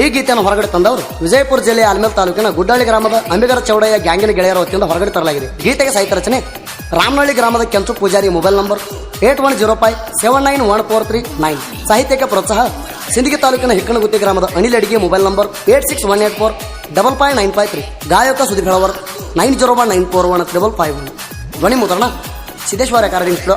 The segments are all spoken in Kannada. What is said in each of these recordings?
ಈ ಗೀತೆಯನ್ನು ಹೊರಗಡೆ ತಂದವರು? ವಿಜಯಪುರ ಜಿಲ್ಲೆಯ ಆಲ್ಮೇಲ್ ತಾಲೂಕಿನ ಗುಡ್ಡಾಳಿ ಗ್ರಾಮದ ಅಂಬಿಗರ ಚೌಡಯ್ಯ ಗ್ಯಾಂಗಿನ ಗೆಳೆಯರ ವತಿಯಿಂದ ಹೊರಗಡೆ ತರಲಾಗಿದೆ. ಗೀತೆಗೆ ಸಾಹಿತ್ಯ ರಚನೆ, ರಾಮನಹಳ್ಳಿ ಗ್ರಾಮದ Kenchu Pujari mobile number, eight one zero five, seven nine one four three nine. ಸಾಹಿತ್ಯಕ್ಕೆ ಪ್ರೋತ್ಸಾಹ, ಸಿಂದಗಿ ತಾಲೂಕಿನ ಹಿಕ್ಕಣಗುತ್ತಿ ಗ್ರಾಮದ Anil Adige mobile number, eight six one eight four, double five nine five three. ಗಾಯಕ Sudeep Helavar nine zero one nine four one double five one. ಧ್ವನಿ ಮುದ್ರಣ, ಸಿದ್ದೇಶ್ವರ ರೆಕಾರ್ಡಿಂಗ್ ಸ್ಟುಡಿಯೋ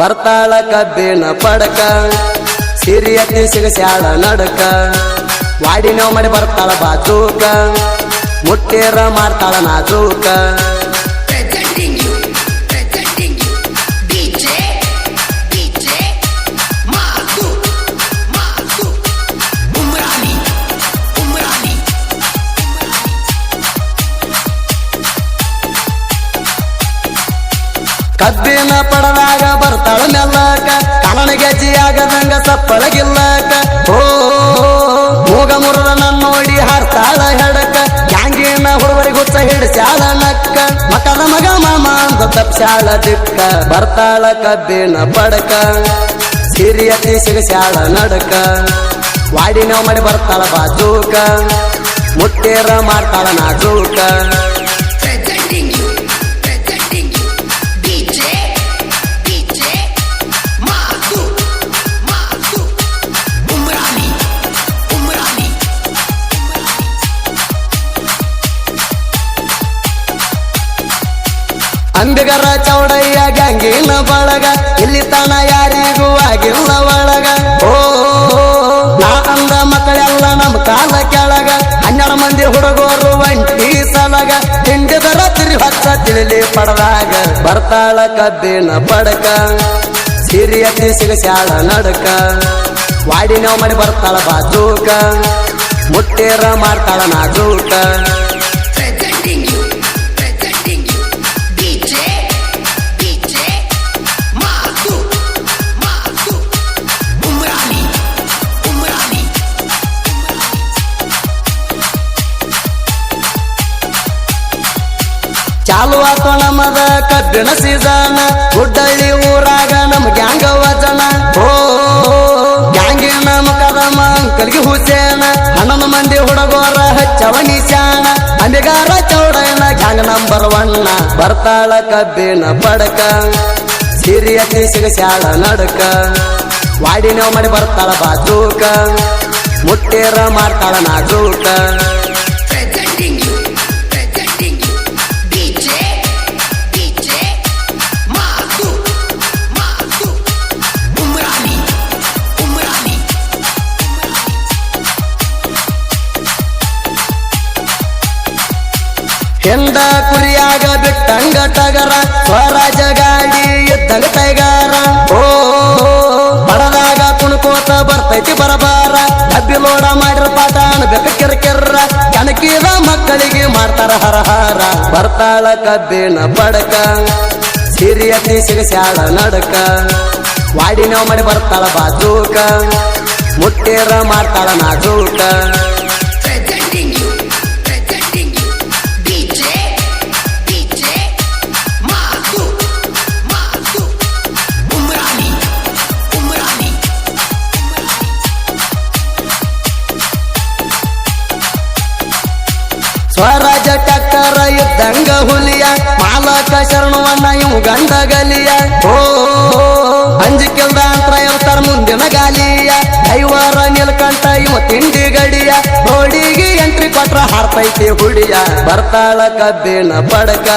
ಬರ್ತಾಳ ಕಬ್ಬಿನ ಪಡಕ ಸಿರಿಯತ್ತಿ ಸಿಗಸ್ಯಾಳ ನಡಕ ವಾಡಿ ನೋವು ಮಾಡಿ ಬರ್ತಾಳ ಬಾಜೂಕ ಮುಟ್ಟೇರ ಮಾಡ್ತಾಳ ನಾಜೂಕ Presenting you, ಗೆಜ್ಜಿ ಆಗದಂಗ ಸಪ್ಪಳಗಿಲ್ಲಕ ಓ ಮೂಗ ನನ್ನ ನೋಡಿ ಹಾರ್ತಾಳ ಹೆಡಕ. ಗ್ಯಾಂಗಿನ ಹುಡುಗರಿಗೆ ಹುಚ್ಚ ಹಿಡಿಸ್ಯಾಳ ನಕ್ಕ. ಮಕದ ಮಗ ಮಾಮ ಅಂತ ತಪ್ಸ್ಯಾಳ ದಿಕ್ಕ. ಬರ್ತಾಳ ಕಬ್ಬಿನ ಪಡಕ ಸಿರಿಯತಿ ಸಿಗಸ್ಯಾಳ ನಡಕ. ವಾಡಿ ನೋವು ಮಾಡಿ ಬರ್ತಾಳ ಬಾಜೂಕ. ಮುಟ್ಟೇರ ಮಾಡ್ತಾಳ ನಾಜೂಕ. ಅಂಬಿಗರ ಚೌಡಯ್ಯ ಗ್ಯಾಂಗಿನ ಬಳಗ, ಇಲ್ಲಿ ತನ ಯಾರಿಗೂ ಆಗಿಲ್ಲ ಒಳಗ. ಓ, ನಾ ಅಂದ ಮಕ್ಕಳೆಲ್ಲ ನಮ್ಮ ಕಾಲ ಕೆಳಗ, ಹನ್ನೆರಡು ಮಂದಿ ಹುಡುಗರು ಒಂಟಿ ಸಲಗ. ಹಿಂಡಿದ ತಿರಿ ಹೊತ್ತ ತಿಳಿ ಪಡದಾಗ, ಬರ್ತಾಳ ಕಬ್ಬಿನ ಪಡಕ ಸಿರಿಯತಿ ಸಿಗಸ್ಯಾಳ ನಡಕ. ವಾಡಿ ನಾವು ಮಾಡಿ ಬರ್ತಾಳ ಬಾಜೂಕ. ಮುಟ್ಟೇರ ಮಾಡ್ತಾಳ ನಾಜೂಕ. ಚಾಲು ಆತೋ ನಮದ ಕಬ್ಬಿಣ ಸೀಸನ್, ಗುಡ್ಡಳ್ಳಿ ಊರಾಗ ನಮ್ ಗ್ಯಾಂಗ ವಚನ. ಓ ಗ್ಯಾಂಗಿನ ಕದಮ ಅಂಕಲ್ಗೆ ಹುಸೇನ, ಹನ್ನೊಂದು ಮಂದಿ ಹುಡುಗೋರ ಹಚ್ಚವನಿ ಚಾನ ಅಂಬಿಗಾರ ಚೌಡನ ಗ್ಯಾಂಗ್ ನಂಬರ್ ಒನ್ ಬರ್ತಾಳ ಕಬ್ಬಿನ ಪಡಕ. ಸಿರಿಯ ಸಿಗಸ್ಯಾಳ ನಡಕ. ವಾಡಿನ ಮಾಡಿ ಬರ್ತಾಳ ಬಾಜೂಕ ಮುಟ್ಟೇರ ಮಾಡ್ತಾಳ ನಾಜೂಕ. ಹೆಂಡ ಕುರಿಯಾಗ ಬಿಟ್ಟಂಗ ಟಗರ ಸ್ವರಾಜ ಗಾಡಿ ಇದ್ದಂಗ ಟೈಗಾರ ಓ, ಬಡದಾಗ ಕುಣಕೋತ ಬರ್ತೈತಿ ಬರಬಾರ. ಡಬ್ಬಿ ಲೋಡ ಮಾಡಿರ ಪಾಠ ಅನ್ಬೇಕ ಕಿರ್ಕಿರ್ರ. ಕಣಕಿದ ಮಕ್ಕಳಿಗೆ ಮಾಡ್ತಾರ ಹರಹಾರ. ಬರ್ತಾಳ ಕಬ್ಬಿನ ಪಡಕ ತೀಸಿಗೆ ಸಿಗಸ್ಯಾಳ ನಡಕ. ವಾಡಿ ನಾವು ಮಾಡಿ ಬರ್ತಾಳ ಬಾಜೂಕ ಮುಟ್ಟೇರ ಮಾಡ್ತಾಳ ನಾಜೂಕ. ಸ್ವರಾಜ ಟಕ್ಕರ ಇದ್ದಂಗ ಹುಲಿಯ, ಮಾಲಕ ಶರಣವನ್ನ ಇವು ಗಂಧ ಗಲಿಯ. ಓ ಅಂಜಿಕೆಲ್ದ ಅಂತರ ಇರ್ತಾರ ಮುಂದಿನ ಗಾಲಿಯ. ಐವರ ನಿಲ್ಕಂಟ ಇವ ತಿಂಡಿ ಗಡಿಯ. ರೋಡಿಗೆ ಎಂಟ್ರಿ ಕೊಟ್ರ ಹಾರ್ತೈತಿ ಹುಡಿಯ. ಬರ್ತಾಳ ಕಬ್ಬಿನ ಪಡಕ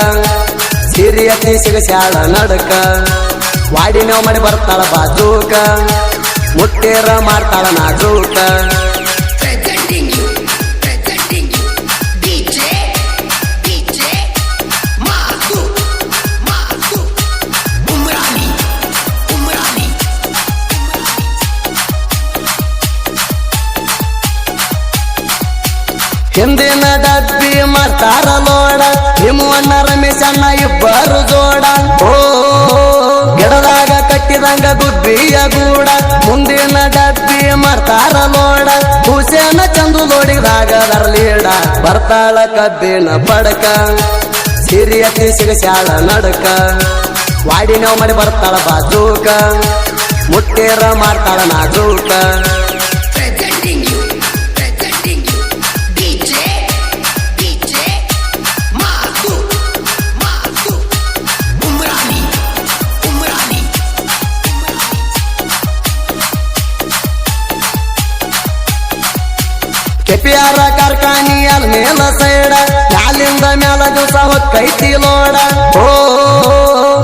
ಸಿರಿಯತಿ ಸಿಗಸ್ಯಾಳ ನಡಕ. ವಾಡಿ ನೋವು ಮಾಡಿ ಬರ್ತಾಳ ಬಾಜೂಕ ಮುಟ್ಟೇರ ಮಾಡ್ತಾಳ ನಾಜೂಕ ಹಿಂದಿನ ಡಬ್ಬಿ ಮಾಡ್ತಾರ ಲೋಡ ರಮೇಶ ರಮೇಶನ್ನ ಇಬ್ಬರು ಜೋಡ. ಓ, ಗಿಡದಾಗ ಕಟ್ಟಿದಂಗ ಗುಬ್ಬಿಯ ಗೂಡ. ಮುಂದಿನ ಡಬ್ಬಿ ಮಾಡ್ತಾರ ಲೋಡ ಹುಸೇನ ಚಂದು ನೋಡಿದಾಗ ದರ್ಲೀಡ ಬರ್ತಾಳ ಕಬ್ಬಿನ ಪಡಕ ಸಿರಿಯತಿ ಸಿಗಸ್ಯಾಳ ನಡಕ. ವಾಡಿನವ್ ಮಾಡಿ ಬರ್ತಾಳ ಬಾಜೂಕ ಮುಟ್ಟೇರ ಮಾಡ್ತಾಳ ನಾಜೂಕ. ಕೆಪಿಯಾರ ಕಾರ್ಖಾನಿ ಅಲ್ ಮೇಲ ಸೈಡ ಕಾಲಿಂದ ಮೇಲ ದಿವಸ ಹೊತ್ತೈತಿ ಲೋಡ. ಓ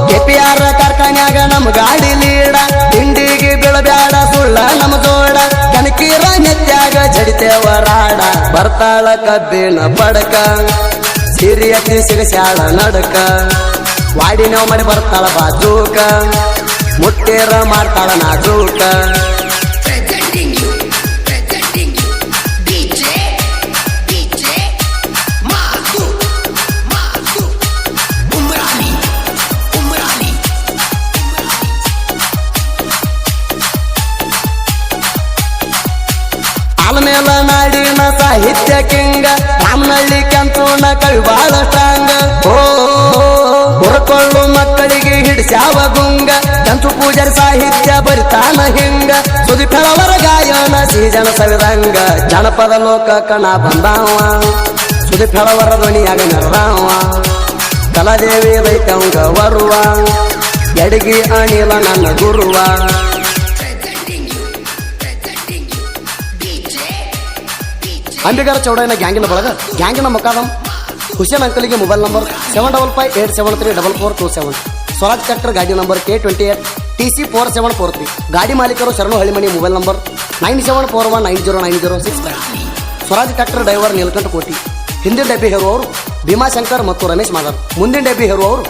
ಕೆಪಿಯಾರ ಕಾರ್ಖಾನ್ಯಾಗ ನಮ್ ಗಾಡಿ ಲೀಡ, ತಿಂಡಿಗೆ ಬೀಳಬ್ಯಾಡ, ಸುಳ್ಳ ನಮ್ ಜೋಡ. ಕನಕೀರ ನೆತ್ಯಾಗ ಜಡಿತೇವ ರಾಡ, ಬರ್ತಾಳ ಕಬ್ಬಿನ ಪಡಕ. ಸಿರಿಯತಿ ಸಿಗಸ್ಯಾಳ ನಡಕ. ವಾಡಿನವ್ ಮಾಡಿ ಬರ್ತಾಳ ಬಾಜೂಕ. ಮುಟ್ಟೇರ ಮಾಡ್ತಾಳ ನಾಜೂಕ. ಕಿಂಗ ನಮ್ಮಲ್ಲಿ ಕೆಂಪು ಕವಿ ಬಾಳ ಸ್ಟ್ರಾಂಗ್ ಓ ಮಕ್ಕಳಿಗೆ ಹಿಡಿಸ್ಯಾವ ಗುಂಗ. ಕಂಚು ಪೂಜಾರಿ ಸಾಹಿತ್ಯ ಬರಿತಾನ ಹಿಂಗ. ಸುದಿ ಫೆಳವರ ಗಾಯನ ಸೀಜನ ಸವಿದಂಗ. ಜನಪದ ಲೋಕ ಕಣ ಬಂದಾವ. ಸುದಿ ಫೆಳವರ ಧ್ವನಿಯಾಗ ಮೆರದಾವ ಕಲಾದೇವಿ ರೈತಂಗ ಬರುವ ಎಡಗಿ ಅಣಿಲ ನನ್ನ ಗುರುವ. ಅಂಬಿಗರ ಚೌಡಯ್ಯನ ಗ್ಯಾಂಗಿನ ಬಳಗ, ಗ್ಯಾಂಗಿನ ಮುಖಾದಂ Hussain ಅಂಕಲಿಗೆ mobile number seven double five eight seven three double four two seven Swaraj tractor ಗಾಡಿ number K twenty eight T C four seven four three ಗಾಡಿ ಮಾಲೀಕರು Sharanu Hallimani mobile number nine seven four one nine zero nine zero six five Swaraj tractor driver Neelakantha Koti. ಹಿಂದಿನ ಡಬ್ಬಿ ಹೇರುವವರು ಭೀಮಾಶಂಕರ್ ಮತ್ತು ರಮೇಶ್ ಮಾದರ್. ಮುಂದಿನ ಡಬ್ಬಿ ಹೇರುವವರು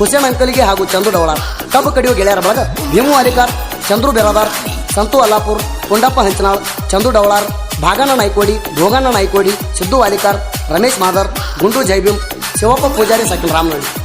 ಹುಸೇನ್ ಅಂಕಲಿಗೆ ಹಾಗೂ ಚಂದ್ರು ಡವಳಾರ್. ಕಬ್ಬು ಕಡಿಯುವ ಗೆಳೆಯರ ಬಳಗ ಭೀಮು ಅಲಿಕಾರ್, ಚಂದ್ರು ಬೆರಾದಾರ್, ಸಂತು ಅಲ್ಲಾಪುರ್, ಕುಂಡಪ್ಪ ಹಂಚನಾಳ್, ಚಂದ್ರು ಡವಳಾರ್ భాగన నాయకోడి భోగన్న నాయకోడి సిద్ధు వాలికర్ రమేష్ మాధర్ గుంటూరు జైభీం శివప్ప పూజారి సకల రామనాయుడు